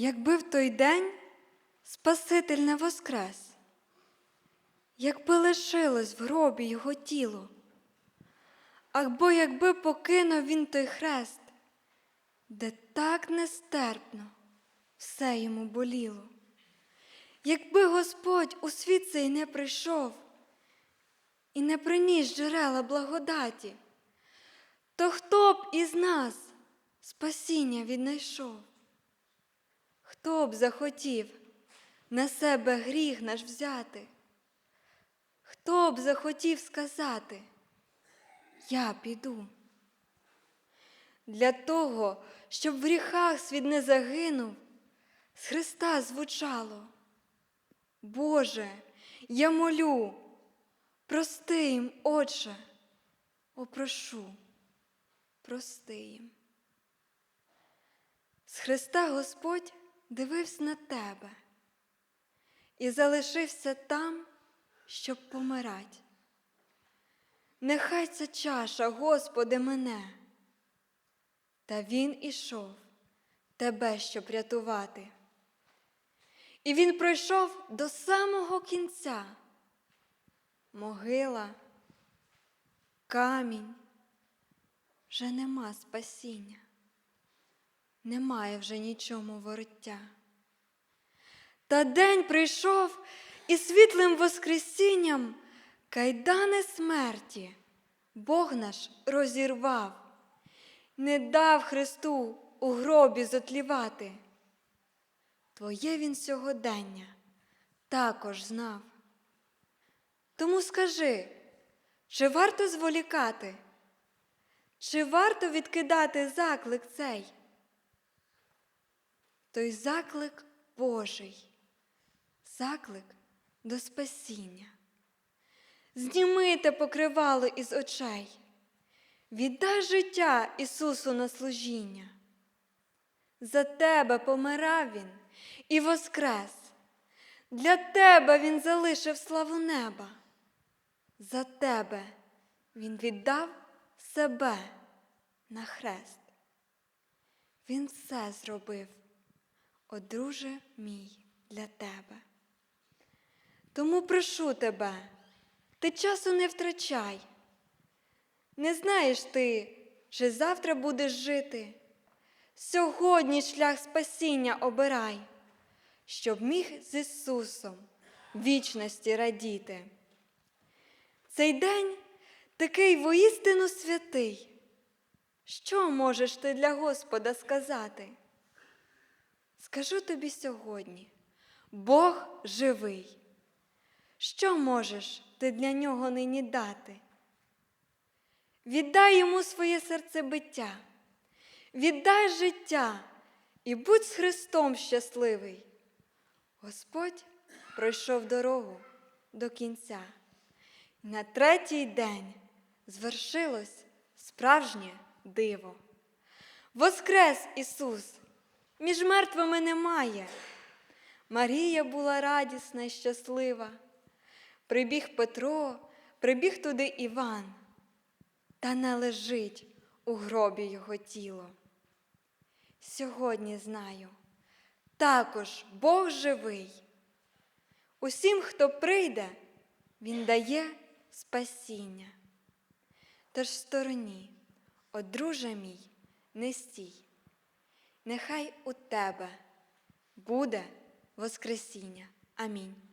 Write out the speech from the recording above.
Якби в той день Спаситель не воскрес, якби лишилось в гробі його тіло, або якби покинув він той хрест, де так нестерпно все йому боліло. Якби Господь у світ цей не прийшов і не приніс джерела благодаті, то хто б із нас спасіння віднайшов? Хто б захотів на себе гріх наш взяти? Хто б захотів сказати, я піду? Для того, щоб в гріхах світ не загинув, з Христа звучало. Боже, я молю, прости їм, Отче, о, прошу, прости їм. З Христа Господь дивився на тебе і залишився там, щоб помирать. Нехай ця чаша, Господи, мене, та Він ішов тебе, щоб рятувати. І він пройшов до самого кінця. Могила, камінь, вже нема спасіння, немає вже нічому вороття. Та день прийшов і світлим воскресінням кайдани смерті Бог наш розірвав, не дав Христу у гробі зотлівати. Твоє він сьогодення також знав. Тому скажи, чи варто зволікати, чи варто відкидати заклик цей? Той заклик Божий, заклик до спасіння. Знімите покривало із очей, віддай життя Ісусу на служіння. За тебе помирав Він і воскрес, для тебе Він залишив славу неба, за тебе Він віддав себе на хрест. Він все зробив, о друже мій, для тебе. Тому прошу тебе, ти часу не втрачай. Не знаєш ти, чи завтра будеш жити. Сьогодні шлях спасіння обирай, щоб міг з Ісусом вічності радіти. Цей день такий воістину святий. Що можеш ти для Господа сказати? Скажу тобі сьогодні, Бог живий. Що можеш ти для нього нині дати? Віддай йому своє серцебиття, віддай життя і будь з Христом щасливий. Господь пройшов дорогу до кінця. На третій день звершилось справжнє диво. Воскрес Ісус, між мертвими немає. Марія була радісна і щаслива. Прибіг Петро, прибіг туди Іван, та не лежить у гробі його тіло. Сьогодні знаю, також Бог живий. Усім, хто прийде, Він дає спасіння. Тож стороні, о друже мій, не стій, нехай у тебе буде Воскресіння. Амінь.